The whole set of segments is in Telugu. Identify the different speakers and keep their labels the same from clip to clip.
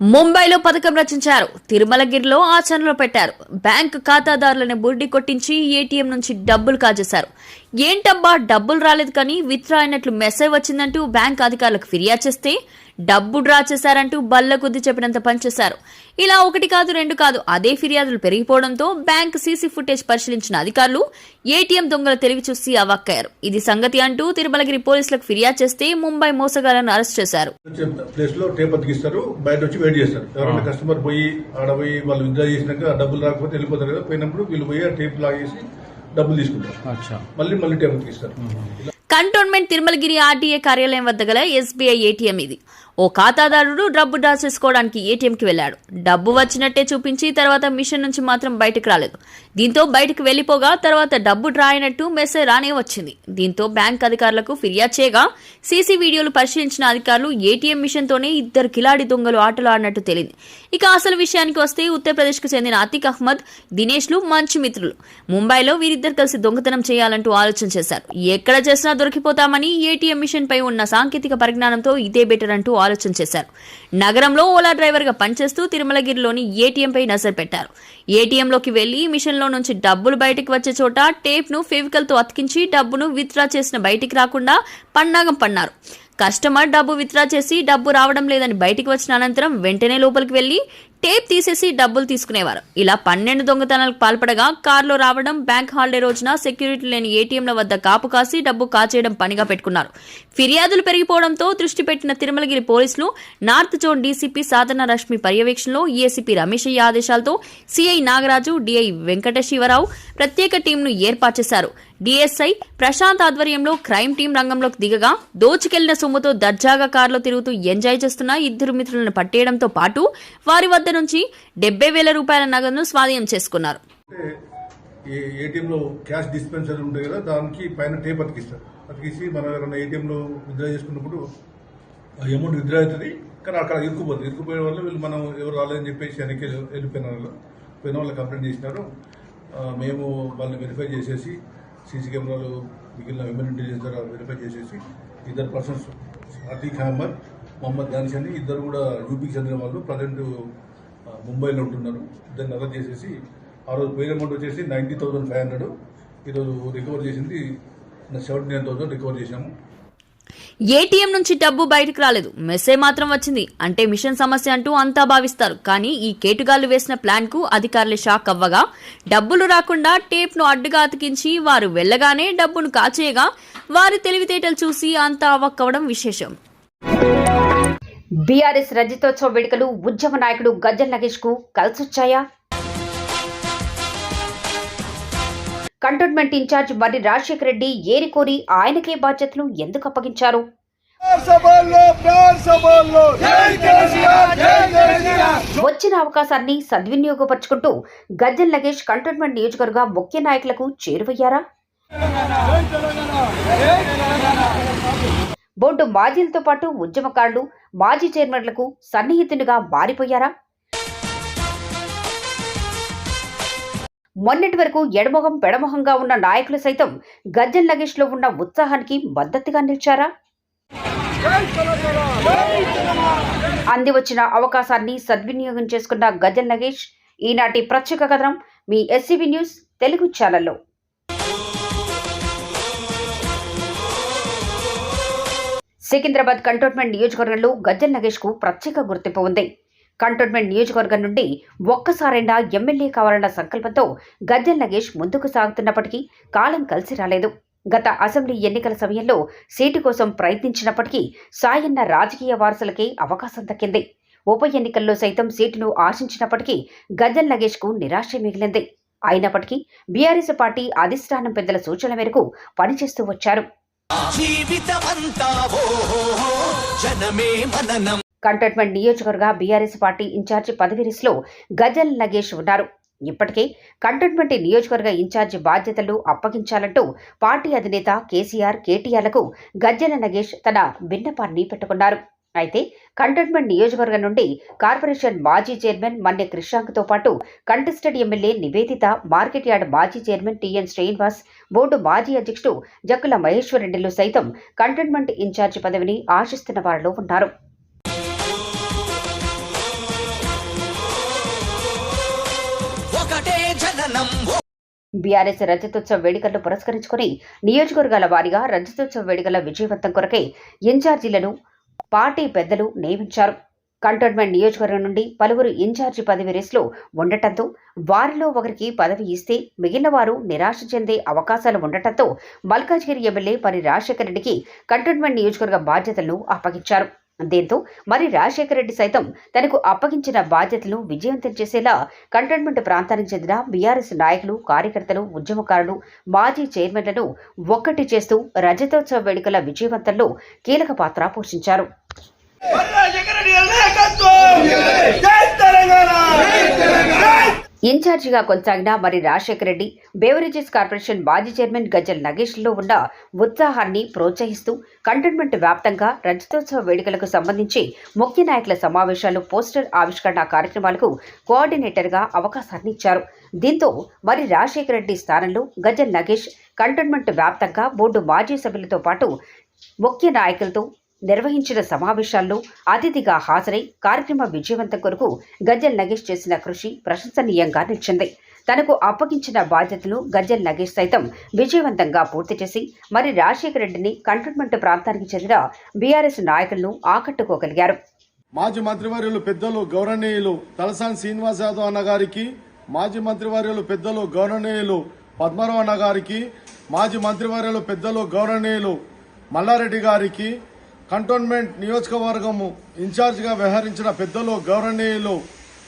Speaker 1: ముంబైలో పథకం రచించారు. తిరుమలగిరిలో ఆచరణలో పెట్టారు. బ్యాంకు ఖాతాదారులను బుడ్డి కొట్టించి ఏటీఎం నుంచి డబ్బులు కాజేశారు. ఏంటబ్బా డబ్బులు రాలేదు కానీ విత్డ్రా అయినట్లు మెసేజ్ వచ్చిందంటూ బ్యాంక్ అధికారులకు ఫిర్యాదు చేస్తే డబ్బు డ్రా చేశారంటూ బల్ల కొద్ది చెప్పినంత పనిచేశారు ఇలా ఒకటి కాదు రెండు కాదు అదే ఫిర్యాదులు పెరిగిపోవడంతో బ్యాంక్ సీసీ ఫుటేజ్ పరిశీలించిన అధికారులు ఏటీఎం దొంగల తెలివి చూసి అవాక్కయ్యారు. ఇది సంగతి అంటూ తిరుమలగిరి పోలీసులకు ఫిర్యాదు చేస్తే ముంబై మోసగాళ్ళను అరెస్ట్ చేశారు.
Speaker 2: ప్లేస్లో టేప్ అతికిస్తారు బయట వచ్చి వెయిట్ చేస్తారు. ఎవరైనా కస్టమర్ పోయి ఆడ పోయి వాళ్ళు విత్డ్రా చేసినాక ఆ డబ్బులు రాకపోతే వెళ్ళిపోతారు కదా పోయినప్పుడు వీళ్ళు పోయి ఆ టేప్ లాగేసి డబ్బులు తీసుకుంటారు.
Speaker 3: అచ్చా.
Speaker 2: మళ్ళీ మళ్ళీ టేప్ అతికిస్తారు.
Speaker 1: కంటోన్మెంట్ తిరుమలగిరి ఆర్టీఏ కార్యాలయం వద్ద గల ఎస్బీఐ ఏటీఎం ఇది. ఓ ఖాతాదారుడు డబ్బు డ్రా చేసుకోవడానికి ఏటీఎంకి వెళ్ళాడు. డబ్బు వచ్చినట్టే చూపించి తర్వాత మిషన్ నుంచి మాత్రం బయటకు రాలేదు. దీంతో బయటకు వెళ్ళిపోగా తర్వాత డబ్బు డ్రా అయినట్టు మెసేజ్ రానే వచ్చింది. దీంతో బ్యాంక్ అధికారులకు ఫిర్యాదు చేయగా సీసీ వీడియోలు పరిశీలించిన అధికారులు ఏటీఎం మిషన్తోనే ఇద్దరు కిలాడి దొంగలు ఆటలు ఆడినట్టు తేలింది. ఇక అసలు విషయానికి వస్తే ఉత్తరప్రదేశ్కు చెందిన అతిక్ అహ్మద్ దినేష్లు మంచి మిత్రులు. ముంబైలో వీరిద్దరు కలిసి దొంగతనం చేయాలంటూ ఆలోచన చేశారు. ఎక్కడ చేసినా దొరికిపోతామని ఏటీఎం మిషన్ పై ఉన్న సాంకేతిక పరిజ్ఞానంతో ఇదే బెటర్ అంటూ ఆలోచన చేశారు. నగరంలో ఓలా డ్రైవర్గా పనిచేస్తూ తిరుమలగిరిలోని ఏటీఎం పై నజర్ పెట్టారు. ఏటీఎంలోకి వెళ్ళి మిషన్లో నుంచి డబ్బులు బయటకు వచ్చే చోట టేప్ను ఫెవికల్తో అతికించి డబ్బును విత్డ్రా చేసిన బయటికి రాకుండా పన్నాగం పన్నారు. కస్టమర్ డబ్బు విత్డ్రా చేసి డబ్బు రావడం లేదని బయటికి వచ్చిన అనంతరం వెంటనే లోపలికి వెళ్ళి టేప్ తీసేసి డబ్బులు తీసుకునేవారు. ఇలా పన్నెండు దొంగతనాలకు పాల్పడగా కారులో రావడం బ్యాంక్ హాలిడే రోజున సెక్యూరిటీ లేని ఏటీఎంల వద్ద కాపు కాసి డబ్బు కాచేయడం పనిగా పెట్టుకున్నారు. ఫిర్యాదులు పెరిగిపోవడంతో దృష్టి పెట్టిన తిరుమలగిరి పోలీసులు north zone DCP Sadhana Rashmi పర్యవేక్షణలో ఏసీపీ రమేష్ అయ్య ఆదేశాలతో సిఐ నాగరాజు డిఐ వెంకట శివరావు ప్రత్యేక టీంను ఏర్పాటు చేశారు. డీఎస్ఐ ప్రశాంత్ ఆధ్వర్యంలో క్రైమ్ టీం రంగంలోకి దిగగా దోచుకెళ్ళిన సొమ్ముతో దర్జాగా కారులో తిరుగుతూ ఎంజాయ్ చేస్తున్న ఇద్దరు మిత్రులను పట్టేయడంతో పాటు వారి వద్ద నుంచి డెబ్బై వేల రూపాయల నగదును స్వాధీనం చేసుకున్నారు.
Speaker 2: అంటే క్యాష్ డిస్పెన్సర్ ఉంటాయి కదా దానికి పైన టేప్ అతికిస్తారు. అతికిసి మనం ఎవరైనా ఏటీఎం విత్డ్రా చేసుకున్నప్పుడు అమౌంట్ విత్డ్రా అవుతుంది కానీ అక్కడ ఇరుక్కుపోతుంది. ఇరుక్కుపోయే వల్ల వీళ్ళు మనం ఎవరు రాలేదని చెప్పేసి వెనక్కి వెళ్ళిపోయిన వాళ్ళు పోయిన వాళ్ళు కంప్లైంట్ చేసినారు. మేము వాళ్ళని వెరిఫై చేసేసి సీసీ కెమెరాలు మిగిలిన హ్యూమన్ ఇంటెలిజెన్స్ ద్వారా వెరిఫై చేసేసి ఇద్దరు పర్సన్స్ అతీక్ అహ్మద్ మొహమ్మద్ దానిష్ అని ఇద్దరు కూడా యూపీకి చెందిన వాళ్ళు. ప్రజెంట్ ముంబైలో ఉంటున్నారు. ఇద్దరిని అరెస్ట్ చేసేసి ఆ రోజు పోయిన అమౌంట్ వచ్చేసి నైంటీ థౌసండ్ ఫైవ్ హండ్రెడ్. ఈరోజు రికవర్ చేసింది సెవెంటీ నైన్ థౌసండ్ రికవర్ చేశాము.
Speaker 1: ఏటీఎం నుంచి డబ్బు బయటకు రాలేదు. మెసేజ్ మాత్రం వచ్చింది. అంటే మిషన్ సమస్య అంటూ అంతా భావిస్తారు. కానీ ఈ కేటుగాళ్ళు వేసిన ప్లాన్కు అధికారులు షాక్ అవ్వగా డబ్బులు రాకుండా టేప్ను అడ్డుగా అతికించి వారు వెళ్ళగానే డబ్బును కాచేయగా వారి తెలివితేటలు చూసి అంతా అవ్వక్కవడం విశేషం.
Speaker 4: బీఆర్ఎస్ రజతోత్సవ వేడుకలు ఉద్యమ నాయకుడు గజ్జల్ నగేష్కు కలిసొచ్చాయా? Cantonment in charge Marri Rajasekhara Reddy ఏరికోరి ఆయనకే బాధ్యతలు ఎందుకు అప్పగించారు? వచ్చిన అవకాశాన్ని సద్వినియోగపరుచుకుంటూ గజ్జల్ నగేష్ కంటోన్మెంట్ నియోజకవర్గ ముఖ్య నాయకులకు చేరువయ్యారా? బోర్డు మాజీలతో పాటు ఉద్యమకారులు మాజీ చైర్మన్లకు సన్నిహితునిగా మారిపోయారా? మొన్నటి వరకు ఎడమొహం పెడమొహంగా ఉన్న నాయకులు సైతం గజ్జల్ నగేష్లో ఉన్న ఉత్సాహానికి మద్దతుగా నిలిచారా? అంది వచ్చిన అవకాశాన్ని సద్వినియోగం చేసుకున్న గజల్ నగేష్ ఈనాటి ప్రత్యేక కథనం మీ ఎస్సీబీ న్యూస్ తెలుగు ఛానల్లో. సికింద్రాబాద్ కంటోన్మెంట్ నియోజకవర్గంలో గజ్జల్ నగేష్కు ప్రత్యేక గుర్తింపు ఉంది. కంటోన్మెంట్ నియోజకవర్గం నుండి ఒక్కసారైనా ఎమ్మెల్యే కావాలన్న సంకల్పంతో గద్దెల్ నగేష్ ముందుకు సాగుతున్నప్పటికీ కాలం కలిసి రాలేదు. గత అసెంబ్లీ ఎన్నికల సమయంలో సీటు కోసం ప్రయత్నించినప్పటికీ సాయన్న రాజకీయ వారసులకే అవకాశం దక్కింది. ఉప ఎన్నికల్లో సైతం సీటును ఆశించినప్పటికీ గద్దెల్ నగేష్కు నిరాశ మిగిలింది. అయినప్పటికీ బీఆర్ఎస్ పార్టీ అధిష్టానం పెద్దల సూచనల మేరకు పనిచేస్తూ వచ్చారు. కంటోన్మెంట్ నియోజకవర్గ బీఆర్ఎస్ పార్టీ ఇన్ఛార్జి పదవి రేసులో గజల్ నగేష్ ఉన్నారు. ఇప్పటికే కంటోన్మెంట్ నియోజకవర్గ ఇన్ఛార్జి బాధ్యతలు అప్పగించాలంటూ పార్టీ అధినేత కేసీఆర్ కేటీఆర్లకు గజ్జల నగేష్ తన విన్నపాన్ని పెట్టుకున్నారు. అయితే కంటోన్మెంట్ నియోజకవర్గం నుండి కార్పొరేషన్ మాజీ చైర్మన్ మన్నె కృష్ణాంక్తో పాటు contested MLA Nivedita market yard మాజీ చైర్మన్ టీఎన్ శ్రీనివాస్ బోర్డు మాజీ అధ్యక్షుడు జక్కుల మహేశ్వర్ రెడ్డిలు సైతం కంటోన్మెంట్ ఇన్ఛార్జి పదవిని ఆశిస్తున్న వారిలో ఉన్నారు. బీఆర్ఎస్ రజతోత్సవ వేడుకలను పురస్కరించుకుని నియోజకవర్గాల వారీగా రజతోత్సవ వేడుకల విజయవంతం కొరకై ఇన్ఛార్జీలను పార్టీ పెద్దలు నియమించారు. కంటోన్మెంట్ నియోజకవర్గం నుండి పలువురు ఇన్ఛార్జి పదవి రేసులో ఉండటంతో వారిలో ఒకరికి పదవి ఇస్తే మిగిలిన వారు నిరాశ చెందే అవకాశాలు ఉండటంతో మల్కాజ్గిరి ఎమ్మెల్యే పరి రాజశేఖర రెడ్డికి కంటోన్మెంట్ నియోజకవర్గ బాధ్యతలను అప్పగించారు. దీంతో మరి రాజశేఖర రెడ్డి సైతం తనకు అప్పగించిన బాధ్యతలను విజయవంతం చేసేలా కంటోన్మెంట్ ప్రాంతానికి చెందిన బీఆర్ఎస్ నాయకులు కార్యకర్తలు ఉద్యమకారులు మాజీ చైర్మన్లను ఒక్కటి చేస్తూ రజతోత్సవ వేడుకల విజయవంతంలో కీలక పాత్ర పోషించారు. ఇన్ఛార్జిగా కొనసాగిన మరి రాజశేఖర రెడ్డి బేవరేజెస్ కార్పొరేషన్ మాజీ చైర్మన్ గజల్ నగేష్లో ఉన్న ఉత్సాహాన్ని ప్రోత్సహిస్తూ కంటోన్మెంట్ వ్యాప్తంగా రజతోత్సవ వేడుకలకు సంబంధించి ముఖ్య నాయకుల సమావేశాలు పోస్టర్ ఆవిష్కరణ కార్యక్రమాలకు కోఆర్డినేటర్గా అవకాశాన్ని ఇచ్చారు. దీంతో మరి రాజశేఖర రెడ్డి స్థానంలో గజల్ నగేష్ కంటోన్మెంట్ వ్యాప్తంగా బోర్డు మాజీ సభ్యులతో పాటు ముఖ్య నాయకులతో నిర్వహించిన సమావేశాల్లో అతిథిగా హాజరై కార్యక్రమ విజయవంతం కొరకు గజ్జల్ నగేష్ చేసిన కృషి ప్రశంసనీయంగా నిలిచింది. తనకు అప్పగించిన బాధ్యతను గజ్జల్ నగేష్ సైతం విజయవంతంగా పూర్తి చేసి మరి రాజశేఖర రెడ్డిని కంటోన్మెంట్ ప్రాంతానికి చెందిన బీఆర్ఎస్ నాయకులను ఆకట్టుకోగలిగారు.
Speaker 3: మాజీ మంత్రివర్యులు పెద్దలు గౌరవనీయులు తలసాని శ్రీనివాస్ యాదవ్ అన్న గారికి మాజీ మంత్రివర్యులు పెద్దలు గౌరవనీయులు పద్మరావు అన్న గారికి మాజీ మంత్రివర్యులు పెద్దలు గౌరవనీయులు మల్లారెడ్డి గారికి కంటోన్మెంట్ నియోజకవర్గము ఇన్ఛార్జిగా వ్యవహరించిన పెద్దలు గౌరవనీయులు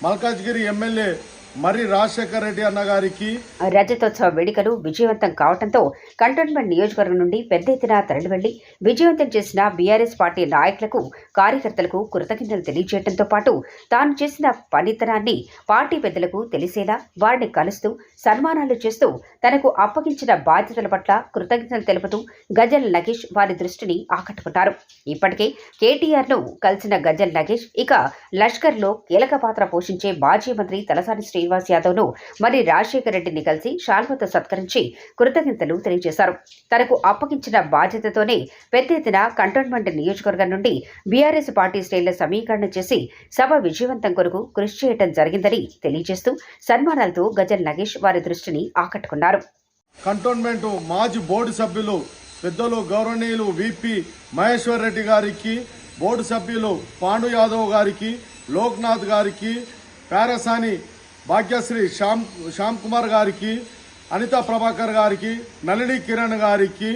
Speaker 3: మల్కాజ్గిరి ఎమ్మెల్యే మరి రాజశేఖర్ రెడ్డి అన్న గారికి
Speaker 4: రజతోత్సవ వేడుకలు విజయవంతం కావడంతో కంటోన్మెంట్ నియోజకవర్గం నుండి పెద్ద ఎత్తున తరలివెళ్ళి విజయవంతం చేసిన బీఆర్ఎస్ పార్టీ నాయకులకు కార్యకర్తలకు కృతజ్ఞతలు తెలియజేయడంతో పాటు తాను చేసిన పనితనాన్ని పార్టీ పెద్దలకు తెలిసేలా వారిని కలుస్తూ సన్మానాలు చేస్తూ తనకు అప్పగించిన బాధ్యతల పట్ల కృతజ్ఞతలు తెలుపుతూ గజల్ నగేష్ వారి దృష్టిని ఆకట్టుకున్నారు. ఇప్పటికే కేటీఆర్ను కలిసిన గజల్ నగేష్ ఇక లష్కర్లో కీలక పాత్ర పోషించే మాజీ మంత్రి తలసాని శ్రీ శ్రీనివాస్ యాదవ్ను మరి రాజశేఖర రెడ్డిని కలిసి శాల్వతో సత్కరించి కృతజ్ఞతలు తెలియజేశారు. తనకు అప్పగించిన బాధ్యతతోనే పెద్ద ఎత్తున కంటోన్మెంట్ నియోజకవర్గం నుండి బీఆర్ఎస్ పార్టీ శ్రేణుల సమీకరణ చేసి సభ విజయవంతం కొరకు కృషి చేయడం జరిగిందని తెలియజేస్తూ సన్మానాలతో గజల్ నగేష్ వారి దృష్టిని ఆకట్టుకున్నారు.
Speaker 3: కంటోన్మెంట్ మాజీ బోర్డు సభ్యులు పెద్దలు గౌరవనీయులు విపి మహేశ్వర్ రెడ్డి గారికి బోర్డు సభ్యులు పాండు యాదవ్ గారికి లోక్నాథ్ గారికి పారసాని భాగ్యశ్రీ శ్యామ్ శ్యామ్ కుమార్ గారికి అనితా ప్రభాకర్ గారికి నళిని కిరణ్ గారికి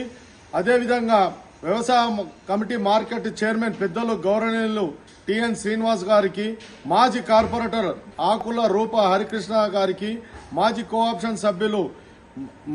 Speaker 3: అదేవిధంగా వ్యవసాయ కమిటీ మార్కెట్ చైర్మన్ పెద్దలు గౌరవనీయులు టిఎన్ శ్రీనివాస్ గారికి మాజీ కార్పొరేటర్ ఆకుల రూప హరికృష్ణ గారికి మాజీ కోఆప్షన్ సభ్యులు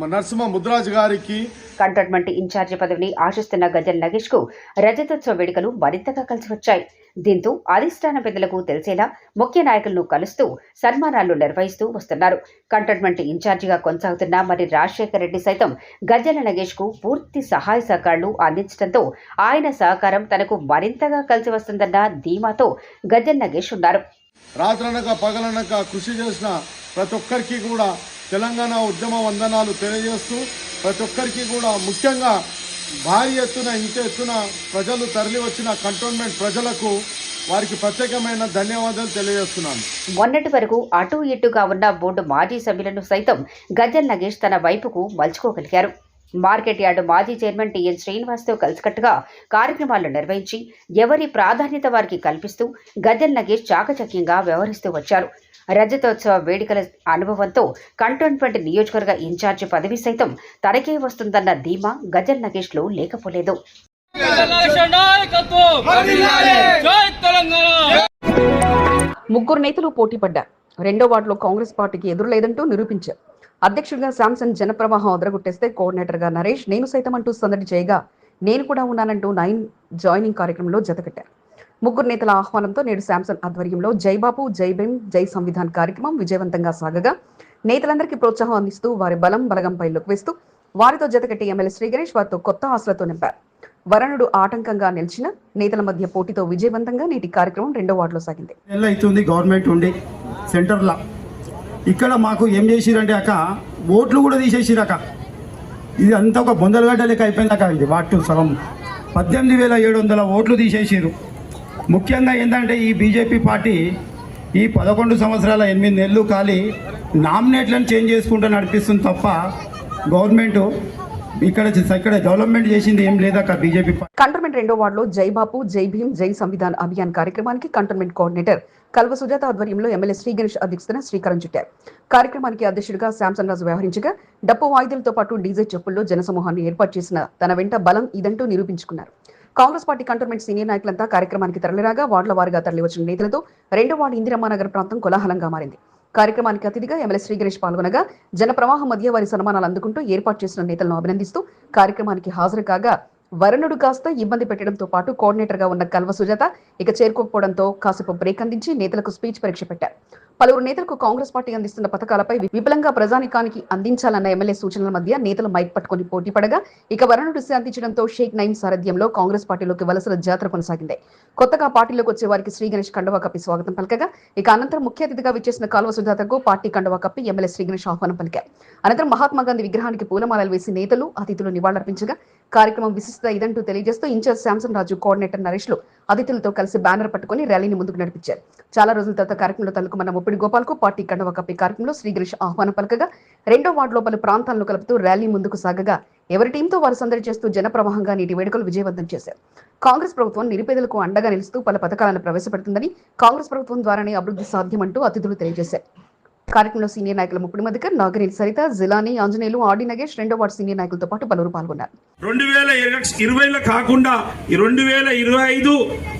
Speaker 3: నరసింహ ముద్రాజ్ గారికి
Speaker 4: కంటోన్మెంట్ ఇన్ఛార్జి పదవిని ఆశిస్తున్న గజల్ నగేష్కు రజతోత్సవ వేడుకలు మరింతగా కలిసి వచ్చాయి. దీంతో అధిష్టాన పెద్దలకు తెలిసేలా ముఖ్య నాయకులను కలుస్తూ సన్మానాలు నిర్వహిస్తూ వస్తున్నారు. కంటోన్మెంట్ ఇన్ఛార్జిగా కొనసాగుతున్న మరి రాజశేఖర రెడ్డి సైతం గజ్జల నగేష్కు పూర్తి సహాయ సహకారాలు అందించడంతో ఆయన సహకారం తనకు మరింతగా కలిసి వస్తుందన్న ధీమాతో గజ్జల నగేష్ ఉన్నారు.
Speaker 3: రాత్రనక పగలనక కృషి చేసిన ప్రతి ఒక్కరికి కూడా తెలంగాణ ఉద్యమ వందనాలు తెలియజేస్తూ ప్రతి ఒక్కరికి కూడా ముఖ్యంగా భారీ ఎత్తున ఇంత ఎత్తున ప్రజలు తరలి వచ్చిన కంటోన్మెంట్ ప్రజలకు వారికి ప్రత్యేకమైన ధన్యవాదాలు తెలియజేస్తున్నాను.
Speaker 4: మొన్నటి వరకు అటు ఇటుగా ఉన్న బోర్డు మాజీ సభ్యులను సైతం గజల్ నగేష్ తన వైపుకు మలుచుకోగలిగారు. మార్కెట్ యార్డు మాజీ చైర్మన్ టిఎన్ శ్రీనివాస్తో కలిసికట్టుగా కార్యక్రమాలు నిర్వహించి ఎవరి ప్రాధాన్యత వారికి కల్పిస్తూ గజ్జల్ నగేష్ చాకచక్యంగా వ్యవహరిస్తూ వచ్చారు. రజతోత్సవ వేడుకల అనుభవంతో కంటోన్మెంట్ నియోజకవర్గ ఇన్ఛార్జి పదవి సైతం తనకే వస్తుందన్న ధీమా గజల్ నగేష్లో లేకపోలేదు.
Speaker 5: ముగ్గురు నేతలు పోటీ పడ్డారు రెండో వార్డులో కాంగ్రెస్ పార్టీకి ఎదురులేదంటూ నిరూపించారు అధ్యక్షుడిగా శాంసన్ జనప్రవాహం అదరగొట్టేస్తే కోఆర్డినేటర్గా నరేష్ నేను సైతం అంటూ సందడి చేయగా నేను కూడా ఉన్నానంటూ నైన్ జాయినింగ్ కార్యక్రమంలో జతకట్టారు ముగ్గురు నేతల ఆహ్వానంతో నేడు శాంసన్ ఆధ్వర్యంలో జైబాబు జై భీమ్ జై సంవిధాన్ కార్యక్రమం విజయవంతంగా సాగగా. నేతలందరికీ ప్రోత్సాహం అందిస్తూ వారి బలం బలగంపై వేస్తూ వారితో జతకట్టి ఎమ్మెల్యే శ్రీ గణేష్ వారితో కొత్త ఆశలతో నింపారు. వరుణుడు ఆటంకంగా నిలిచిన నేతల మధ్య పోటీతో విజయవంతంగా నేటి కార్యక్రమం రెండో వార్డులో సాగింది.
Speaker 6: అవుతుంది గవర్నమెంట్ ఉండి సెంటర్లో. ఇక్కడ మాకు ఏం చేసిరంటే అక్క ఓట్లు కూడా తీసేసిరక ఇది అంతా ఒక బొందలగడ్డ లెక్క అయిపోయిందక ఇది వాటు సగం. పద్దెనిమిది వేల ఏడు వందల ఓట్లు తీసేసిరు. ముఖ్యంగా ఏంటంటే ఈ బీజేపీ పార్టీ ఈ పదకొండు సంవత్సరాల ఎనిమిది నెలలు కాలి నామినేట్లను చేంజ్ చేసుకుంటూ నడిపిస్తుంది తప్ప గవర్నమెంట్ ఇక్కడ ఇక్కడ డెవలప్మెంట్ చేసింది ఏం లేదా బీజేపీ
Speaker 5: కంటోన్మెంట్ రెండో వార్డులో జై బాపు జై భీమ్ జై సంవిధాన్ అభియాన్ కార్యక్రమానికి కంటోన్మెంట్ కోఆర్డినేటర్ కల్వ సుజాత ఆధ్వర్యంలో ఎమ్మెల్యే శ్రీ గణేష్ అధ్యక్షతన శ్రీకారం చుట్టారు. కార్యక్రమానికి అధ్యక్షుడిగా శాంసన్ రాజు వ్యవహరించగా డప్పు వాయిద్యులతో పాటు డీజే చెప్పుల్లో జనసమూహాన్ని ఏర్పాటు చేసిన తన వెంట బలం ఇదంటూ నిరూపించుకున్నారు. కాంగ్రెస్ పార్టీ కంటోన్మెంట్ సీనియర్ నాయకులంతా కార్యక్రమానికి తరలిరాగా వార్డుల వారిగా తరలివచ్చిన నేతలతో రెండో వార్డు ఇందిరమ్మానగర్ ప్రాంతం కోలాహలంగా మారింది. కార్యక్రమానికి అతిథిగా ఎమ్మెల్యే శ్రీ గణేష్ పాల్గొనగా జనప్రవాహం మధ్య వారి సన్మానాలు అందుకుంటూ ఏర్పాటు చేసిన నేతలను అభినందిస్తూ కార్యక్రమానికి హాజరు కాగా వరుణుడు కాస్త ఇబ్బంది పెట్టడంతో పాటు కోఆర్డినేటర్గా ఉన్న కల్వ సుజాత ఇక చేరుకోకపోవడంతో కాసేపు బ్రేక్ అందించి నేతలకు స్పీచ్ పరీక్ష పెట్టారు. పలువురు నేతలకు కాంగ్రెస్ పార్టీ అందిస్తున్న పథకాలపై విపులంగా ప్రజానికానికి అందించాలన్న ఎమ్మెల్యే సూచనల మధ్య నేతలు మైక్ పట్టుకుని పోటీ పడగా ఇక వరుణుడు శాంతించడంతో షేక్ నైన్ సారథ్యంలో కాంగ్రెస్ పార్టీలోకి వలసల జాతర కొనసాగింది. కొత్తగా పార్టీలోకి వచ్చే వారికి శ్రీ గణేష్ కండువా కప్పి స్వాగతం పలకగా ఇక అనంతరం ముఖ్య అతిథిగా విచ్చేసిన కాలువ సుజాతకు పార్టీ కండువా కప్పి ఎమ్మెల్యే శ్రీ గణేష్ ఆహ్వానం పలికారు. అనంతరం మహాత్మా గాంధీ విగ్రహానికి పూలమాలలు వేసి నేతలు అతిథులు నివాళులర్పించగా కార్యక్రమం విశిష్టత ఇదంటూ తెలియజేస్తూ in charge Samson Raju coordinator నరేష్లు అతిథులతో కలిసి బ్యానర్ పట్టుకుని ర్యాలీని ముందుకు నడిపించారు. చాలా రోజుల తర్వాత కార్యక్రమంలో తలుకుమన్న ముప్పిడి గోపాల్కు పార్టీ కండవ కప్పి కార్యక్రమంలో శ్రీగిరీష్ ఆహ్వానం పలకగా రెండో వార్డులో పలు ప్రాంతాలను కలుపుతూ ర్యాలీ ముందుకు సాగగా ఎవరి టీంతో వారు సందడి చేస్తూ జనప్రవాహంగా నీటి వేడుకలు విజయవంతం చేశారు. కాంగ్రెస్ ప్రభుత్వం నిరుపేదలకు అండగా నిలుస్తూ పలు పథకాలను ప్రవేశపెడుతుందని కాంగ్రెస్ ప్రభుత్వం ద్వారానే అభివృద్ధి సాధ్యమంటూ అతిథులు తెలియజేశారు. కార్యక్రమంలో సీనియర్ నాయకుల ముప్పిడి మధ్యకర్ నాగరేని సరిత జిలాని ఆంజనేయులు ఆడి నగేష్ రెండో వార్డు సీనియర్ నాయకులతో పాటు పలువురు పాల్గొన్నారు.
Speaker 7: రెండు వేల ఇరవైలో కాకుండా ఈ రెండు వేల ఇరవై ఐదు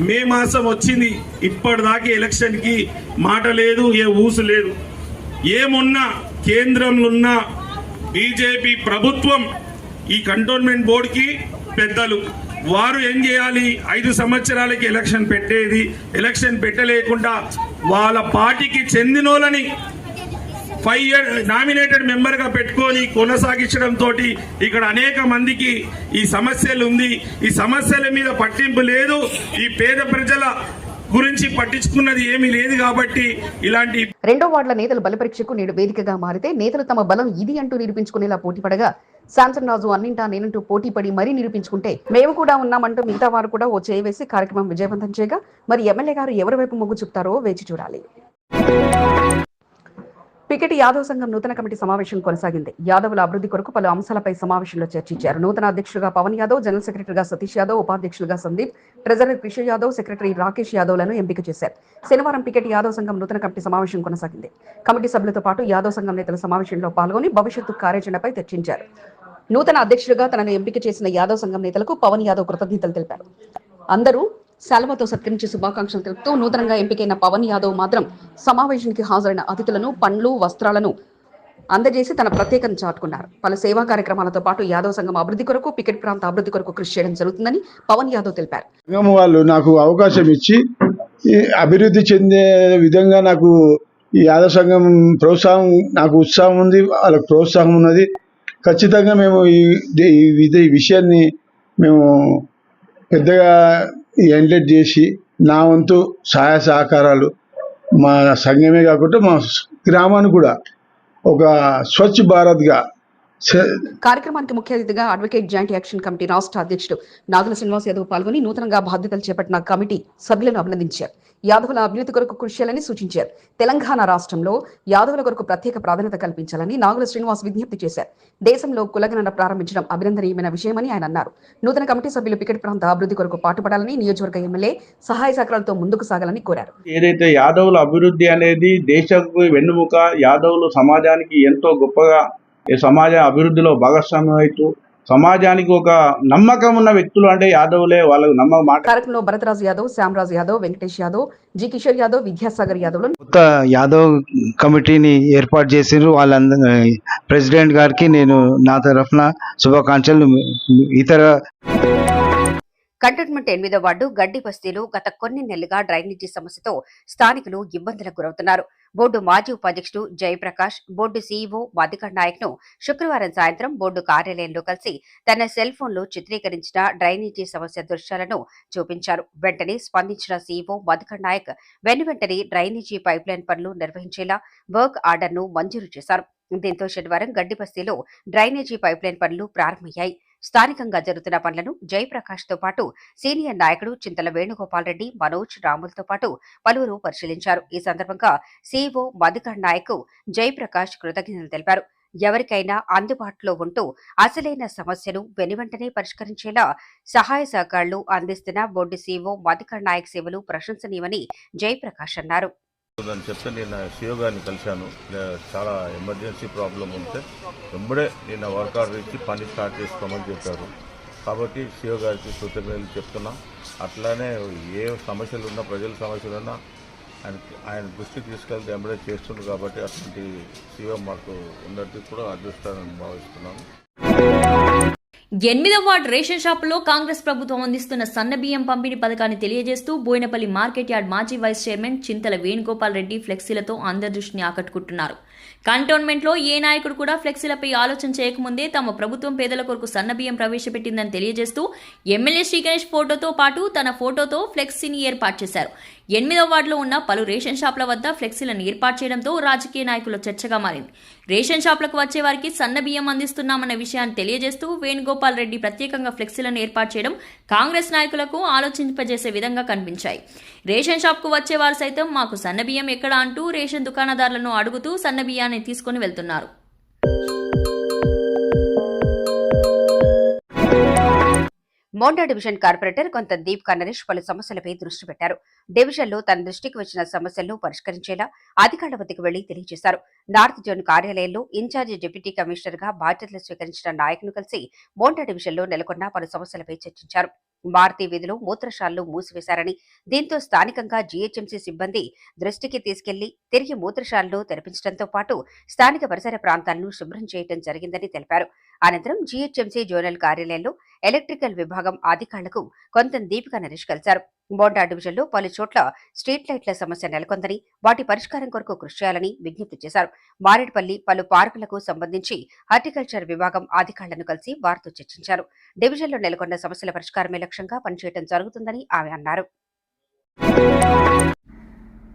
Speaker 7: మే మాసం వచ్చింది. ఇప్పటిదాకా ఎలక్షన్కి మాట లేదు ఏ ఊసు లేదు. ఏమున్నా కేంద్రంలో ఉన్న బీజేపీ ప్రభుత్వం ఈ కంటోన్మెంట్ బోర్డుకి పెద్దలు. వారు ఏం చేయాలి? ఐదు సంవత్సరాలకి ఎలక్షన్ పెట్టేది. ఎలక్షన్ పెట్టలేకుండా వాళ్ళ పార్టీకి చెందినోళ్ళని ఫైవ్ ఇయర్ నామినేటెడ్ మెంబర్గా పెట్టుకొని కొనసాగించడం తోటి ఇక్కడ అనేక మందికి ఈ సమస్యలు ఉంది. ఈ సమస్యల మీద పట్టింపు లేదు. ఈ పేద ప్రజల గురించి పట్టించుకున్నది ఏమీ లేదు కాబట్టి ఇలాంటి
Speaker 5: రెండో వార్డుల నేతలు బలపరీక్షకు నేడు వేదికగా మారితే నేతలు తమ బలం ఇది అంటూ నిరూపించుకునేలా పోటీ పడగా శాంసన్ రాజు అన్నింటా నేనంటూ పోటీ పడి మరీ నిరూపించుకుంటే మేము కూడా ఉన్నామంటూ మిగతా వారు కూడా ఓ చేయవేసి కార్యక్రమం విజయవంతం చేయగా మరి ఎమ్మెల్యే గారు ఎవరి వైపు మొగ్గు చూపుతారో వేచి చూడాలి. పికెట్ యాదవ్ సంఘం నూతన కమిటీ సమావేశం కొనసాగింది. యాదవుల అభివృద్ధి కొరకు పలు అంశాలపై సమావేశంలో చర్చించారు. నూతన అధ్యక్షులుగా పవన్ యాదవ్ జనరల్ సెక్రటరీగా సతీష్ యాదవ్ ఉపాధ్యక్షులుగా సందీప్ ట్రెజరర్ కృష్ణ యాదవ్ సెక్రటరీ రాకేష్ యాదవ్లను ఎంపిక చేశారు. శనివారం పికెట్ యాదవ్ సంఘం నూతన కమిటీ సమావేశం కొనసాగింది. కమిటీ సభ్యులతో పాటు యాదవ్ సంఘం నేతల సమావేశంలో పాల్గొని భవిష్యత్తు కార్యాచరణపై చర్చించారు. నూతన అధ్యక్షులుగా తనను ఎంపిక చేసిన యాదవ్ సంఘం నేతలకు పవన్ యాదవ్ కృతజ్ఞతలు తెలిపారు. అందరూ సెలవుతో సత్కరించి శుభాకాంక్షలు తెలుపుతూ నూతనంగా ఎంపికైన పవన్ యాదవ్ మాత్రం సమావేశానికి హాజరైన అతిథులను పండ్లు వస్త్రాలను అందజేసి తన ప్రత్యేకతను చాటుకున్నారు. పలు సేవా కార్యక్రమాలతో పాటు యాదవ్ సంఘం అభివృద్ధి కొరకు పికెట్ ప్రాంత అభివృద్ధి కొరకు కృషి చేయడం జరుగుతుందని పవన్ యాదవ్ తెలిపారు.
Speaker 8: సంఘం వాళ్ళు నాకు అవకాశం ఇచ్చి ఈ అభివృద్ధి చెందే విధంగా నాకు ఈ యాదవ సంఘం ప్రోత్సాహం నాకు ఉత్సాహం ఉంది వాళ్ళకు ప్రోత్సాహం ఉన్నది. ఖచ్చితంగా మేము ఈ విషయాన్ని మేము పెద్దగా ఎండ్లెట్ చేసి నా వంతు సహాయ సహకారాలు మా సంఘమే కాకుండా మా గ్రామాన్ని కూడా ఒక స్వచ్ఛ భారత్గా
Speaker 5: కార్యక్రమానికి ముఖ్య అతిథిగా అడ్వకేట్ జాయింట్ యాక్షన్ కమిటీ రాష్ట్ర అధ్యక్షుడు నాగుల శ్రీనివాస్ యాదవ్ పాల్గొని నూతనంగా బాధ్యతలు చేపట్టిన కమిటీ సభ్యులను అభినందించారు. యాదవుల అభివృద్ధి కొరకు కృషి చేయాలని సూచించారు. తెలంగాణ రాష్ట్రంలో యాదవుల కొరకు ప్రత్యేక ప్రాధాన్యత కల్పించాలని నాగుల శ్రీనివాస్ విజ్ఞప్తి చేశారు. దేశంలో కులగణన ప్రారంభించడం అభినందనీయమైన విషయమని ఆయన అన్నారు. నూతన కమిటీ సభ్యులు పికెట్ ప్రాంత అభివృద్ధి కొరకు పాటుపడాలని నియోజకవర్గ ఎమ్మెల్యే సహాయ సహకారాలతో ముందుకు సాగాలని కోరారు.
Speaker 9: ఏదైతే యాదవుల అభివృద్ధి అనేది దేశకు వెన్నుముక యాదవులు సమాజానికి ఎంతో గొప్పగా సమాజ అభివృద్ధిలో భాగస్వామ్యం అవుతూ సమాజానికి ఒక నమ్మకం ఉన్న వ్యక్తులు అంటే యాదవులే వాళ్ళకు నమ్మక మాట.
Speaker 5: కార్యక్రమంలో భరతరాజు యాదవ్ శ్యామరాజు యాదవ్ వెంకటేష్ యాదవ్ జి కిషోర్ యాదవ్ విద్యాసాగర్ యాదవ్లు
Speaker 10: కొత్త యాదవ్ కమిటీని ఏర్పాటు చేసిండ్రు. వాళ్ళందరూ ప్రెసిడెంట్ గారికి నేను నా తరఫున శుభాకాంక్షలు. ఇతర
Speaker 4: కంటోన్మెంట్ ఎనిమిదో వార్డు గడ్డి బస్తీలు గత కొన్ని నెలలుగా డ్రైనేజీ సమస్యతో స్థానికులు ఇబ్బందులకు గురవుతున్నారు. బోర్డు మాజీ ఉపాధ్యక్షుడు జయప్రకాష్ బోర్డు సీఈఓ మధుకర్ నాయక్ను శుక్రవారం సాయంత్రం బోర్డు కార్యాలయంలో కలిసి తన సెల్ ఫోన్లో చిత్రీకరించిన డ్రైనేజీ సమస్య దృశ్యాలను చూపించారు. వెంటనే స్పందించిన సీఈఓ మధుకర్ నాయక్ వెనువెంటనే డ్రైనేజీ పైప్లైన్ పనులు నిర్వహించేలా వర్క్ ఆర్డర్ను మంజూరు చేశారు. దీంతో శనివారం గడ్డి బస్తీలో డ్రైనేజీ పైప్లైన్ పనులు ప్రారంభమయ్యాయి. స్థానికంగా జరుగుతున్న పనులను జయప్రకాష్తో పాటు సీనియర్ నాయకుడు చింతల వేణుగోపాల్ రెడ్డి మనోజ్ రాములతో పాటు పలువురు పరిశీలించారు. ఈ సందర్భంగా సీఈఓ మధుకర్ నాయక్ జయప్రకాష్ కృతజ్ఞతలు తెలిపారు. ఎవరికైనా అందుబాటులో ఉంటూ అసలైన సమస్యను వెనువెంటనే పరిష్కరించేలా సహాయ సహకారాలు అందిస్తున్న బోర్డు సీఓ మధుకర్ నాయక్ సేవలు ప్రశంసనీయమని జయప్రకాష్ అన్నారు.
Speaker 11: అని చెప్తే నేను సిఓ గారిని కలిశాను. చాలా ఎమర్జెన్సీ ప్రాబ్లం ఉంటే వెంబడే నిన్న వర్క్ ఆర్డర్ ఇచ్చి పని స్టార్ట్ చేసుకోమని చెప్పారు. కాబట్టి సిఓ గారికి కృతజ్ఞతలు చెప్తున్నా. అట్లానే ఏ సమస్యలు ఉన్నా ప్రజల సమస్యలు ఉన్నా ఆయన ఆయన దృష్టికి తీసుకెళ్తే వెంబడే చేస్తుండ్రు కాబట్టి అటువంటి సిఓ మాకు ఉన్నట్టు కూడా అదృష్టాన్ని భావిస్తున్నాను.
Speaker 1: ఎనిమిదవ వార్డు రేషన్ షాపులో కాంగ్రెస్ ప్రభుత్వం అందిస్తున్న సన్న బియ్యం పంపిణీ పథకాన్ని తెలియజేస్తూ బోయినపల్లి మార్కెట్ యార్డ్ మాజీ వైస్ చైర్మన్ చింతల వేణుగోపాల్ రెడ్డి ఫ్లెక్సీలతో అందరి దృష్టిని ఆకట్టుకుంటున్నారు. కంటోన్మెంట్లో ఏ నాయకుడు కూడా ఫ్లెక్సీలపై ఆలోచన చేయకముందే తమ ప్రభుత్వం పేదల కొరకు సన్న బియ్యం ప్రవేశపెట్టిందని తెలియజేస్తూ ఎమ్మెల్యే శ్రీ గణేష్ ఫోటోతో పాటు తన ఫోటోతో ఫ్లెక్సీని ఏర్పాటు చేశారు. ఎనిమిదో వార్డులో ఉన్న పలు రేషన్ షాప్ల వద్ద ఫ్లెక్సీలను ఏర్పాటు చేయడంతో రాజకీయ నాయకుల చర్చగా మారింది. రేషన్ షాప్లకు వచ్చే వారికి సన్న బియ్యం అందిస్తున్నామన్న విషయాన్ని తెలియజేస్తూ వేణుగోపాల్ రెడ్డి ప్రత్యేకంగా ఫ్లెక్సీలను ఏర్పాటు చేయడం కాంగ్రెస్ నాయకులకు ఆలోచింపజేసే విధంగా కనిపించాయి. రేషన్ షాప్కు వచ్చేవారు సైతం మాకు సన్న బియ్యం ఎక్కడ అంటూ రేషన్ దుకాణదారులను అడుగుతూ సన్న బియ్యాన్ని తీసుకుని వెళ్తున్నారు.
Speaker 4: మోండా డివిజన్ కార్పొరేటర్ కొంత దీప్ కన్నరేష్ పలు సమస్యలపై దృష్టి పెట్టారు. డివిజన్లో తన దృష్టికి వచ్చిన సమస్యలను పరిష్కరించేలా అధికారుల వద్దకు వెళ్ళి తెలియజేశారు. నార్త్ జోన్ కార్యాలయంలో ఇన్ఛార్జ్ డిప్యూటీ కమిషనర్గా బాధ్యతలు స్వీకరించిన నాయకును కలిసి మోండా డివిజన్లో నెలకొన్న పలు సమస్యలపై చర్చించారు. మారుతి వీధిలో మూత్రశాలలు మూసివేశారని దీంతో స్థానికంగా జీహెచ్ఎంసీ సిబ్బంది దృష్టికి తీసుకెళ్ళి తిరిగి మూత్రశాలలో తెరిపించడంతో పాటు స్థానిక పరిసర ప్రాంతాలను శుభ్రం చేయడం జరిగిందని తెలిపారు. అనంతరం జీహెచ్ఎంసీ జోనల్ కార్యాలయంలో ఎలక్ట్రికల్ విభాగం అధికారులకు కొంత దీపిక నరేష్ కలిశారు. బోండా డివిజన్లో పలు చోట్ల స్ట్రీట్ లైట్ల సమస్య నెలకొందని వాటి పరిష్కారం కొరకు కృషి చేయాలని విజ్ఞప్తి చేశారు. మారేడుపల్లి పలు పార్కులకు సంబంధించి హార్టికల్చర్ విభాగం అధికారులను కలిసి వారితో చర్చించారు. డివిజన్లో నెలకొన్న సమస్యల పరిష్కారమే లక్ష్యంగా పనిచేయడం జరుగుతుందని ఆమె అన్నారు.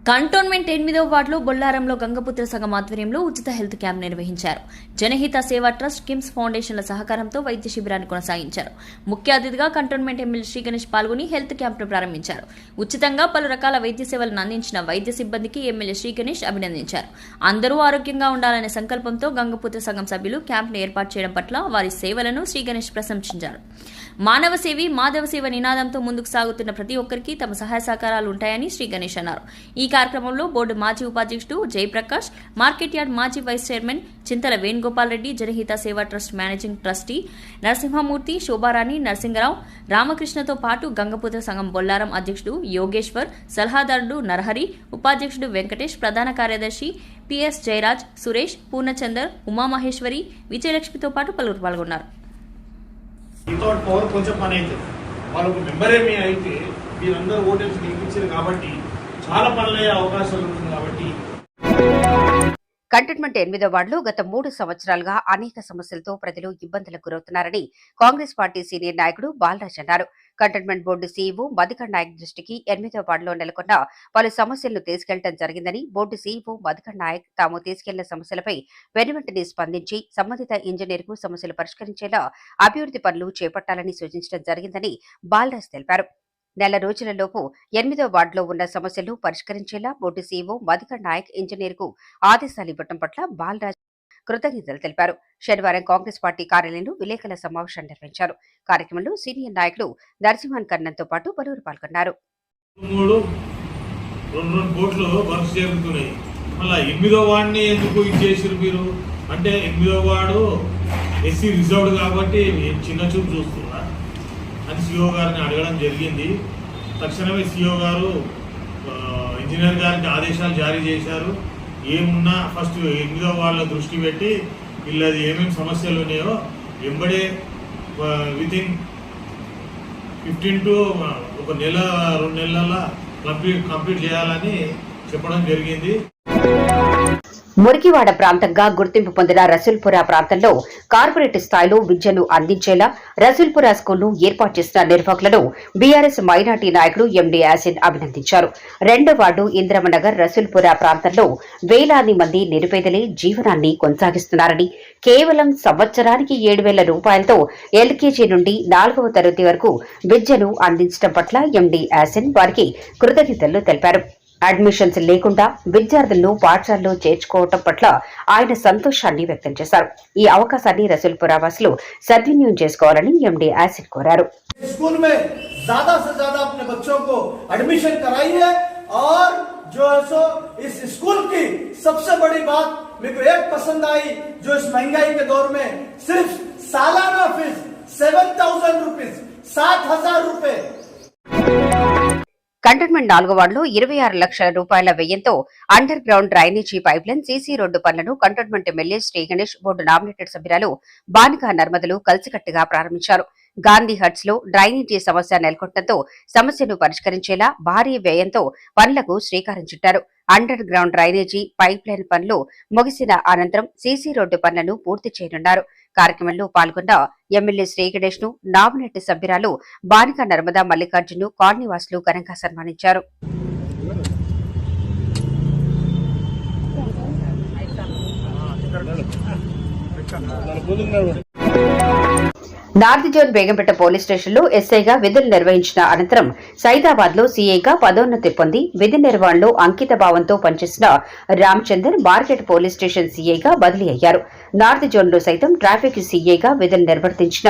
Speaker 1: కంటోన్మెంట్ ఎనిమిదో వార్డులో బొల్లారంలో గంగపుత్ర సంఘం ఆధ్వర్యంలో ఉచిత హెల్త్ క్యాంప్ నిర్వహించారు. జనహిత సేవా ట్రస్ట్ కిమ్స్ ఫౌండేషన్ల సహకారంతో వైద్య శిబిరాన్ని కొనసాగించారు. ముఖ్య అతిథిగా కంటోన్మెంట్ ఎమ్మెల్యే శ్రీ గణేష్ పాల్గొని హెల్త్ క్యాంప్ను ప్రారంభించారు. ఉచితంగా పలు రకాల వైద్య సేవలను అందించిన వైద్య సిబ్బందికి ఎమ్మెల్యే శ్రీ గణేష్ అభినందించారు. అందరూ ఆరోగ్యంగా ఉండాలనే సంకల్పంతో గంగపుత్ర సంఘం సభ్యులు క్యాంప్ను ఏర్పాటు చేయడం పట్ల వారి సేవలను శ్రీ గణేష్ ప్రశంసించారు. మానవ సేవి మాధవ సేవ నినాదంతో ముందుకు సాగుతున్న ప్రతి ఒక్కరికి తమ సహాయ సహకారాలు ఉంటాయని శ్రీ గణేష్ అన్నారు. ఈ కార్యక్రమంలో బోర్డు మాజీ ఉపాధ్యక్షుడు జయప్రకాష్ మార్కెట్ యార్డ్ మాజీ vice chairman Chintala Venugopal Reddy Janahita Seva trust managing trustee Narasimhamurthy Shobharani Narasingarao రామకృష్ణతో పాటు గంగపుత్ర సంఘం బొల్లారం అధ్యక్షుడు యోగేశ్వర్ సలహాదారుడు నరహరి ఉపాధ్యక్షుడు వెంకటేష్ ప్రధాన కార్యదర్శి పిఎస్ జయరాజ్ సురేష్ పూర్ణచందర్ ఉమామహేశ్వరి విజయలక్ష్మితో పాటు పలువురు పాల్గొన్నారు.
Speaker 7: వితౌట్ పవర్ కొంచెం పని అవుతుంది వాళ్ళకు మెంబరే మీ అయితే మీరందరూ ఓటేసి గెలిపించారు కాబట్టి చాలా పనులయ్యే అవకాశాలు
Speaker 4: కంటోన్మెంట్ ఎనిమిదో వార్డులో గత మూడు సంవత్సరాలుగా అనేక సమస్యలతో ప్రజలు ఇబ్బందులకు గురవుతున్నారని కాంగ్రెస్ పార్టీ సీనియర్ నాయకుడు బాలరాజ్ అన్నారు. Cantonment board CEO Madhukar Naik దృష్టికి ఎనిమిదో వార్డులో నెలకొన్న పలు సమస్యలను తీసుకెళ్ళడం జరిగిందని బోర్డు సీఈఓ మధుకర్ నాయక్ తాము తీసుకెళ్ళిన సమస్యలపై వెనువెంటనే స్పందించి సంబంధిత ఇంజనీర్కు సమస్యలు పరిష్కరించేలా అభివృద్ధి పనులు చేపట్టాలని సూచించడం జరిగిందని బాలరాజ్ తెలిపారు. నెల రోజులలోపు ఎనిమిదో వార్డులో ఉన్న సమస్యలు పరిష్కరించేలా బోర్డు సీఈఓ మధుకర్ నాయక్ ఇంజనీర్కు ఆదేశాలు ఇవ్వడం పట్ల బాలరాజ్ కృతజ్ఞతలు తెలిపారు. శనివారం కాంగ్రెస్ పార్టీ కార్యాలయంలో విలేకరుల సమావేశం నిర్వహించారు. కార్యక్రమంలో సీనియర్ నాయకులు నరసింహన్ కన్నన్తో పాటు పలువురు పాల్గొన్నారు.
Speaker 7: మూడు రెండు రెండు కోట్లు వర్క్స్ జరుగుతున్నాయి మళ్ళీ ఎనిమిదో వాడిని ఎందుకు ఇచ్చేసారు మీరు? అంటే ఎనిమిదో వాడు ఎస్సీ రిజర్వ్డ్ కాబట్టి చిన్న చూపు చూస్తున్నారు. అని సిఓ గారిని అడగడం జరిగింది. తక్షణమే సిఓ గారు ఇంజనీర్ గారికి ఆదేశాలు జారీ చేశారు. ఏమున్నా ఫస్ట్ ఎనిమిదో వాళ్ళ దృష్టి పెట్టి వీళ్ళది ఏమేమి సమస్యలు ఉన్నాయో వెంబడే విత్ ఇన్ ఫిఫ్టీన్ టు ఒక నెల రెండు నెలల కంప్లీట్ కంప్లీట్ చేయాలని చెప్పడం జరిగింది.
Speaker 4: మురికివాడ ప్రాంతంగా గుర్తింపు పొందిన రసూల్పుర ప్రాంతంలో కార్పొరేట్ స్థాయిలో విద్యను అందించేలా రసూల్పుర స్కూల్ను ఏర్పాటు చేసిన నిర్వాహకులను బీఆర్ఎస్ మైనార్టీ నాయకుడు ఎండీ యాసిన్ అభినందించారు. రెండో వార్డు ఇంద్రమనగర్ రసూల్పుర ప్రాంతంలో వేలాది మంది నిరుపేదలే జీవనాన్ని కొనసాగిస్తున్నారని కేవలం సంవత్సరానికి ఏడు వేల రూపాయలతో ఎల్కేజీ నుండి నాలుగవ తరగతి వరకు విద్యను అందించడం పట్ల ఎండీ యాసిన్ వారికి కృతజ్ఞతలు తెలిపారు. అడ్మిషన్స్ లేకుండా విద్యార్థులను పాఠశాలలో చేర్చుకోవటం పట్ల ఆయన సంతోషాన్ని వ్యక్తం చేశారు ఈ అవకాశాన్ని రసూల్పుర వాసులు సద్వినియోగం చేసుకోవాలని ఎండీ యాసిడ్ కోరారు
Speaker 12: स्कूल में ज्यादा से ज्यादा अपने बच्चों को एडमिशन कराइए और जो है सो इस स्कूल की सबसे बड़ी बात मेरे को एक पसंद आई जो इस महंगाई के दौर में सिर्फ सालाना फीस सेवन थाउजेंड रुपीज सात हजार रुपए
Speaker 4: కంటోన్మెంట్ నాలుగో వార్డులో ఇరవై ఆరు లక్షల రూపాయల వ్యయంతో underground drainage pipeline CC road పనులను cantonment MLA Shri Ganesh board nominated సభ్యురాలు బానిక నర్మదలు కలిసికట్టుగా ప్రారంభించారు. గాంధీ హట్స్లో డ్రైనేజీ సమస్య నెలకొట్టడంతో సమస్యను పరిష్కరించేలా భారీ వ్యయంతో పనులకు శ్రీకారం చుట్టారు. Underground drainage pipeline పనులు ముగిసిన అనంతరం సీసీ రోడ్డు పనులను పూర్తి చేయనున్నారు. కార్యక్రమంలో పాల్గొన్న ఎమ్మెల్యే శ్రీగణేష్ను నామినేట్ సభ్యురాలు బానిక నర్మదా మల్లికార్జును కాలనీవాసులు ఘనంగా సన్మానించారు. నార్త్ జోన్ బేగంపేట పోలీస్ స్టేషన్లో ఎస్ఐగా విధులు నిర్వహించిన అనంతరం సైదాబాద్లో సీఐగా పదోన్నతి పొంది విధి నిర్వహణలో అంకిత భావంతో పనిచేసిన రామచందర్ మార్కెట్ పోలీస్ స్టేషన్ సీఐగా బదిలీ అయ్యారు. నార్త్ జోన్లో సైతం ట్రాఫిక్ సీఐగా విధులు నిర్వర్తించిన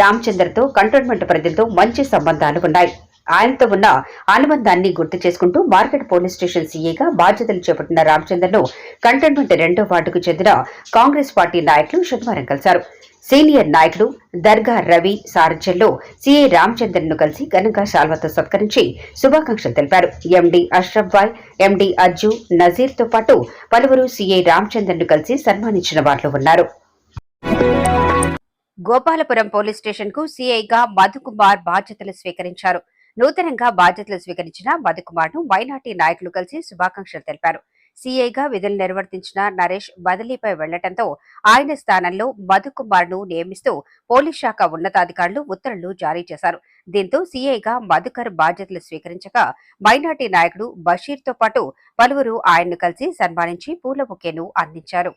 Speaker 4: రామచందర్తో కంటోన్మెంట్ ప్రజలతో మంచి సంబంధాలు ఉన్నాయి. ఆయనతో ఉన్న అనుబంధాన్ని గుర్తు చేసుకుంటూ మార్కెట్ పోలీస్ స్టేషన్ సీఏగా బాధ్యతలు చేపట్టిన రామచందర్ను కంటోన్మెంట్ రెండో వార్డుకు చెందిన కాంగ్రెస్ పార్టీ నాయకులు శనివారం కలిశారు. సీనియర్ నాయకుడు దర్గా రవి సారథ్యంలో సీఏ రామచంద్రన్ను కలిసి ఘనంగా శాల్వతో సత్కరించి శుభాకాంక్షలు తెలిపారు. ఎండీ అష్రఫ్ బాయ్ ఎండీ అజ్జు నజీర్తో పాటు పలువురు సీఏ రామచంద్రన్ను కలిసి సన్మానించిన వారిలో ఉన్నారు. గోపాలపురం పోలీస్ స్టేషన్కు సీఐగా మధుకుమార్ బాధ్యతలు స్వీకరించారు. నూతనంగా బాధ్యతలు స్వీకరించిన మధుకుమార్ను మైనార్టీ నాయకులు కలిసి శుభాకాంక్షలు తెలిపారు. సీఐగా విధులు నిర్వర్తించిన నరేష్ బదిలీపై వెళ్ళటంతో ఆయన స్థానంలో మధుకుమార్ను నియమిస్తూ పోలీస్ శాఖ ఉన్నతాధికారులు ఉత్తర్వులు జారీ చేశారు. దీంతో సీఐగా మధుకర్ బాధ్యతలు స్వీకరించగా మైనార్టీ నాయకుడు బషీర్తో పాటు పలువురు ఆయన్ను కలిసి సన్మానించి పూల బొకేను అందించారు.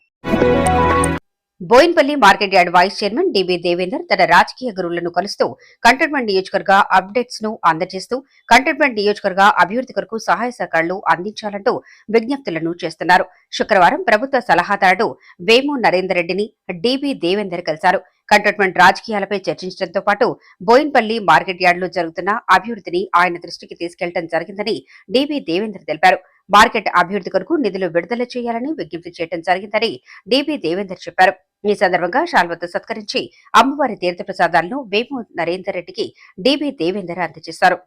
Speaker 4: Bowenpally market yard vice chairman DB Devender తన రాజకీయ గురువులను కలుస్తూ కంటోన్మెంట్ నియోజకవర్గ అప్డేట్స్ను అందజేస్తూ కంటోన్మెంట్ నియోజకవర్గ అభివృద్ధి కొరకు సహాయ సహకారాలు అందించాలంటూ విజ్ఞప్తులను చేస్తున్నారు. శుక్రవారం ప్రభుత్వ సలహాదారుడు వేము నరేందర్ రెడ్డిని డిబి దేవేందర్ కలిశారు. కంటోన్మెంట్ రాజకీయాలపై చర్చించడంతో పాటు బోయిన్పల్లి మార్కెట్ యార్డులో జరుగుతున్న అభివృద్ధిని ఆయన దృష్టికి తీసుకెళ్ళడం జరిగిందని డిబి దేవేందర్ తెలిపారు. మార్కెట్ అభివృద్ధి కొరకు నిధులు విడుదల చేయాలని విజ్ఞప్తి చేయడం జరిగిందని డిబి దేవేందర్ చెప్పారు. ఈ సందర్భంగా శాల్వతో సత్కరించి అమ్మవారి తీర్థప్రసాదాలను వేము నరేందర్ రెడ్డికి డిబి దేవేందర్ అందజేశారు.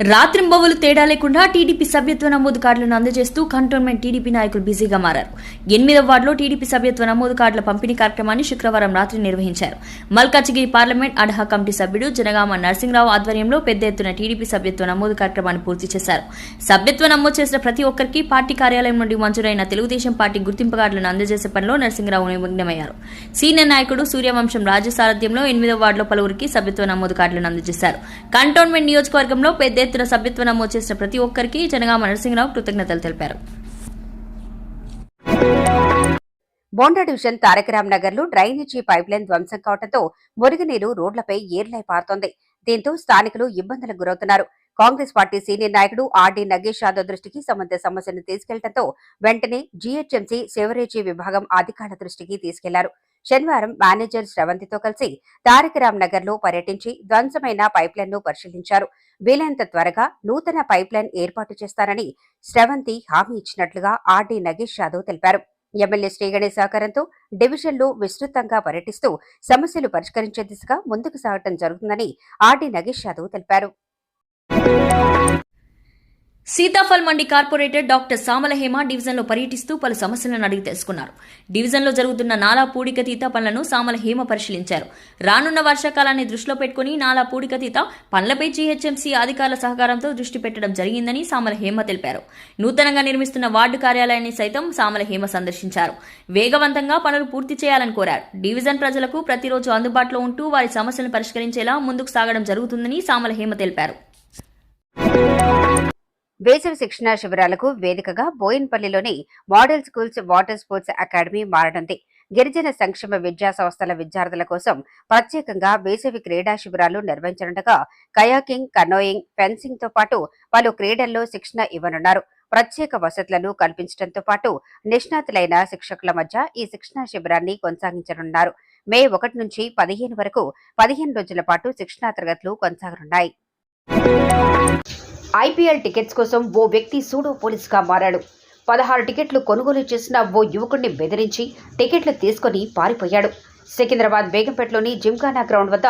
Speaker 1: రాత్రింబవలు తేడా లేకుండా టీడీపీ సభ్యత్వ నమోదు కార్డులను అందజేస్తూ కంటోన్మెంట్ టీడీపీ నాయకులు బిజీగా మారారు. ఎనిమిదవ వార్డులో టీడీపీ సభ్యత్వ నమోదు కార్డుల పంపిణీ కార్యక్రమాన్ని శుక్రవారం రాత్రి నిర్వహించారు. మల్కాజిగిరి పార్లమెంట్ అడ్హా కమిటీ సభ్యుడు జనగామ నరసింహరావు ఆధ్వర్యంలో పెద్ద ఎత్తున టీడీపీ సభ్యత్వ నమోదు కార్యక్రమాన్ని పూర్తి చేశారు. సభ్యత్వ నమోదు చేసిన ప్రతి ఒక్కరికి పార్టీ కార్యాలయం నుండి మంజూరైన తెలుగుదేశం పార్టీ గుర్తింపు కార్డులను అందజేసే పనిలో నరసింహరావు నిమగ్నమయ్యారు. సీనియర్ నాయకుడు సూర్యవంశం రాజు సారథ్యంలో ఎనిమిదవ వార్డులో పలువురికి సభ్యత్వ నమోదు కార్డులను అందజేశారు. కంటోన్మెంట్ నియోజకవర్గంలో పెద్ద ఎత్తున సభ్యత్వ నమోదు చేసిన ప్రతి ఒక్కరికి జనగామ నరసింహరావు కృతజ్ఞతలు తెలిపారు.
Speaker 4: బోండా డివిజన్ తారకరామ్ నగర్లో డ్రైనేజీ పైప్ లైన్ ధ్వంసం కావడంతో మురుగునీరు రోడ్లపై ఏర్లై పారుతోంది. దీంతో స్థానికులు ఇబ్బందులకు గురవుతున్నారు. కాంగ్రెస్ పార్టీ సీనియర్ నాయకుడు ఆర్డీ నగేష్ యాదవ్ దృష్టికి సంబంధ సమస్యను తీసుకెళ్ళడంతో వెంటనే జీహెచ్ఎంసీ సెవరేజీ విభాగం అధికారుల దృష్టికి తీసుకెళ్ళారు. శనివారం మేనేజర్ శ్రవంతితో కలిసి తారకరామ్ నగర్లో పర్యటించి ధ్వంసమైన పైప్ను పరిశీలించారు. వీలైనంత త్వరగా నూతన పైప్ లైన్ ఏర్పాటు చేస్తారని శ్రవంతి హామీ ఇచ్చినట్లుగా ఆర్డీ నగేష్ యాదవ్ తెలిపారు. ఎమ్మెల్యే శ్రీగణేష్ సహకారంతో డివిజన్లో విస్తృతంగా పర్యటిస్తూ సమస్యలు పరిష్కరించే దిశగా ముందుకు సాగటం జరుగుతుందని ఆర్డీ నగేష్ యాదవ్ తెలిపారు.
Speaker 1: సీతాఫల్ మండి కార్పొరేటర్ డాక్టర్ సామలహేమ డివిజన్లో పర్యటిస్తూ పలు సమస్యలను అడిగి తెలుసుకున్నారు. డివిజన్లో జరుగుతున్న నాలా పూడికతీత పనులను సామల హేమ పరిశీలించారు. రానున్న వర్షాకాలాన్ని దృష్టిలో పెట్టుకుని నాలా పూడికతీత పనులపై జీహెచ్ఎంసీ అధికారుల సహకారంతో దృష్టి పెట్టడం జరిగిందని సామల హేమ తెలిపారు. నూతనంగా నిర్మిస్తున్న వార్డు కార్యాలయాన్ని సైతం సామల హేమ సందర్శించారు. వేగవంతంగా పనులు పూర్తి చేయాలని కోరారు. డివిజన్ ప్రజలకు ప్రతిరోజు అందుబాటులో ఉంటూ వారి సమస్యలను పరిష్కరించేలా ముందుకు సాగడం జరుగుతుందని సామలహేమ తెలిపారు.
Speaker 4: వేసవి శిక్షణా శిబిరాలకు వేదికగా బోయిన్పల్లిలోని model schools water sports academy మారనుంది. గిరిజన సంక్షేమ విద్యా సంస్థల విద్యార్థుల కోసం ప్రత్యేకంగా వేసవి క్రీడా శిబిరాలు నిర్వహించనుండగా కయాకింగ్ కనోయింగ్ ఫెన్సింగ్తో పాటు పలు క్రీడల్లో శిక్షణ ఇవ్వనున్నారు. ప్రత్యేక వసతులను కల్పించడంతో పాటు నిష్ణాతులైన శిక్షకుల మధ్య ఈ శిక్షణా శిబిరాన్ని కొనసాగించనున్నారు. మే ఒకటి నుంచి పదిహేను వరకు పదిహేను రోజుల పాటు శిక్షణా తరగతులు కొనసాగనున్నాయి. ఐపీఎల్ టికెట్స్ కోసం ఓ వ్యక్తి సూడో పోలీస్గా మారాడు. పదహారు టికెట్లు కొనుగోలు చేసిన ఓ యువకుడిని బెదిరించి టికెట్లు తీసుకుని పారిపోయాడు. సికింద్రాబాద్ బేగంపేటలోని జిమ్ఖానా గ్రౌండ్ వద్ద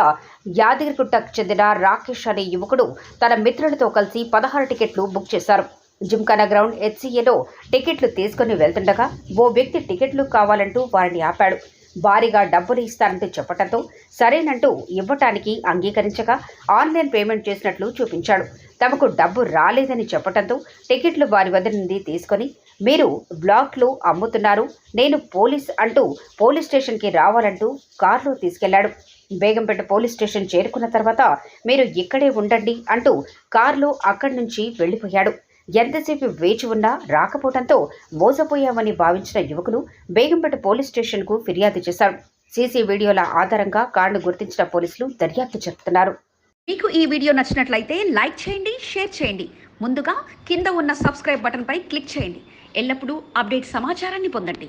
Speaker 4: యాదగిరిగుట్టకు చెందిన రాకేష్ అనే యువకుడు తన మిత్రులతో కలిసి పదహారు టికెట్లు బుక్ చేశారు. జిమ్ఖానా గ్రౌండ్ హెచ్సీఏలో టికెట్లు తీసుకుని వెళ్తుండగా ఓ వ్యక్తి టికెట్లు కావాలంటూ వారిని ఆపాడు. భారీగా డబ్బులు ఇస్తానంటూ చెప్పడంతో సరేనంటూ ఇవ్వటానికి అంగీకరించగా ఆన్లైన్ పేమెంట్ చేసినట్లు చూపించాడు. తమకు డబ్బు రాలేదని చెప్పడంతో టికెట్లు వారి వద్ద నుండి తీసుకొని మీరు బ్లాక్లు అమ్ముతున్నారు నేను పోలీస్ అంటూ పోలీస్ స్టేషన్కి రావాలంటూ కారులో తీసుకెళ్ళాడు. బేగంపేట పోలీస్ స్టేషన్ చేరుకున్న తర్వాత మీరు ఇక్కడే ఉండండి అంటూ కారులో అక్కడి నుంచి వెళ్ళిపోయాడు. ఎంతసేపు వేచి ఉన్నా రాకపోవడంతో మోసపోయామని భావించిన యువకులు బేగంపేట పోలీస్ స్టేషన్కు ఫిర్యాదు చేశారు. సీసీ వీడియోల ఆధారంగా కారును గుర్తించిన పోలీసులు దర్యాప్తు జరుపుతున్నారు.
Speaker 5: మీకు ఈ వీడియో నచ్చినట్లయితే లైక్ చేయండి షేర్ చేయండి. ముందుగా కింద ఉన్న సబ్స్క్రైబ్ బటన్పై క్లిక్ చేయండి. ఎల్లప్పుడూ అప్డేట్ సమాచారాన్ని పొందండి.